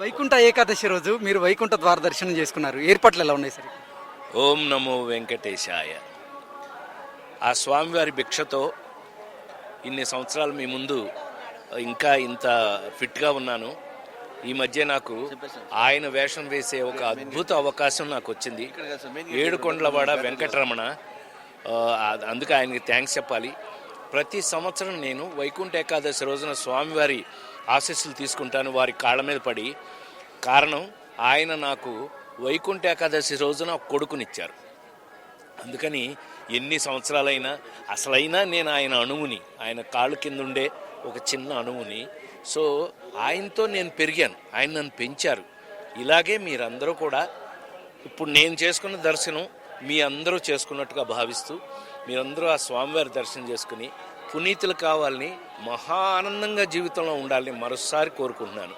వైకుంఠ ఏకాదశి రోజు మీరు వైకుంఠ ద్వార దర్శనం చేసుకున్నారు. ఏర్పాట్లు ఎలా ఉన్నాయి సార్? ఓం నమో వెంకటేశాయ. ఆ స్వామివారి భిక్షతో ఇన్ని సంవత్సరాలు మీ ముందు ఇంకా ఇంత ఫిట్గా ఉన్నాను. ఈ మధ్య నాకు ఆయన వేషం వేసే ఒక అద్భుత అవకాశం నాకు వచ్చింది. ఏడుకొండలవాడ వెంకటరమణ అందుకే ఆయనకి థ్యాంక్స్ చెప్పాలి. ప్రతి సంవత్సరం నేను వైకుంఠ ఏకాదశి రోజున స్వామివారి ఆశీస్సులు తీసుకుంటాను. వారి కాళ్ళ మీద పడి కారణం ఆయన నాకు వైకుంఠ ఏకాదశి రోజున ఒక కొడుకునిచ్చారు. అందుకని ఎన్ని సంవత్సరాలైనా అసలైనా నేను ఆయన అణువుని ఆయన కాళ్ళు కింద ఉండే ఒక చిన్న అణువుని. సో ఆయనతో నేను పెరిగాను. ఆయన నన్ను పెంచారు. ఇలాగే మీరందరూ కూడా ఇప్పుడు నేను చేసుకున్న దర్శనం మీ అందరూ చేసుకున్నట్టుగా భావిస్తూ మీరందరూ ఆ స్వామివారి దర్శనం చేసుకుని పునీతులు కావాలని మహా ఆనందంగా జీవితంలో ఉండాలని మరోసారి కోరుకుంటున్నాను.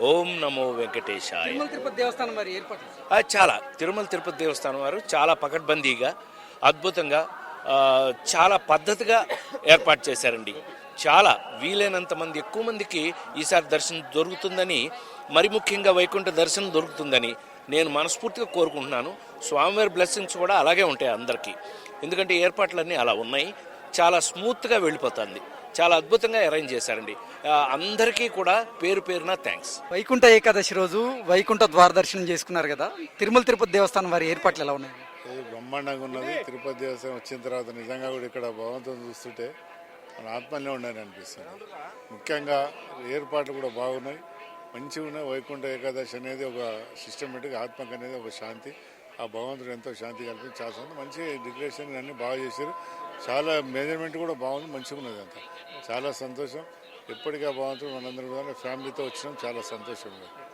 ఓం నమో వెంకటేశాయ. తిరుమల తిరుపతి దేవస్థానం మరి ఏర్పాట్లు ఆ, చాలా. తిరుమల తిరుపతి దేవస్థానం వారు చాలా పకడ్బందీగా అద్భుతంగా చాలా పద్ధతిగా ఏర్పాటు చేశారండి. చాలా వీలైనంత మంది ఎక్కువ మందికి ఈసారి దర్శనం దొరుకుతుందని మరి ముఖ్యంగా వైకుంఠ దర్శనం దొరుకుతుందని నేను మనస్ఫూర్తిగా కోరుకుంటున్నాను. స్వామివారి బ్లెస్సింగ్స్ కూడా అలాగే ఉంటాయి అందరికీ. ఎందుకంటే ఏర్పాట్లన్నీ అలా ఉన్నాయి. చాలా స్మూత్గా వెళ్ళిపోతుంది. చాలా అద్భుతంగా అరేంజ్ చేశారండి. అందరికీ కూడా పేరు పేరున థ్యాంక్స్. వైకుంఠ ఏకాదశి రోజు వైకుంఠ ద్వార దర్శనం చేసుకున్నారు కదా? తిరుమల తిరుపతి దేవస్థానం వారి ఏర్పాట్లు ఎలా ఉన్నాయి? ఇది బ్రహ్మాండంగా ఉన్నది. తిరుపతి దేవస్థానం వచ్చిన తర్వాత నిజంగా కూడా ఇక్కడ భగవంతుని చూస్తుంటే మన ఆత్మల్నే ఉండని అనిపిస్తుంది. ముఖ్యంగా ఏర్పాట్లు కూడా బాగున్నాయి. మంచిగా ఉన్నాయి వైకుంఠ ఏకాదశి అనేది ఒక సిస్టమేటిక్ ఆత్మకు అనేది ఒక శాంతి. ఆ భగవంతుడు ఎంతో శాంతి కల్పించి చాలా మంచి డెకరేషన్ అన్నీ బాగా చేశారు. చాలా మెజర్మెంట్ కూడా బాగుంది మంచిగా ఉన్నది అంతా. చాలా సంతోషం. ఎప్పటికీ ఆ భగవంతుడు మనందరం కూడా ఫ్యామిలీతో వచ్చినాం. చాలా సంతోషంగా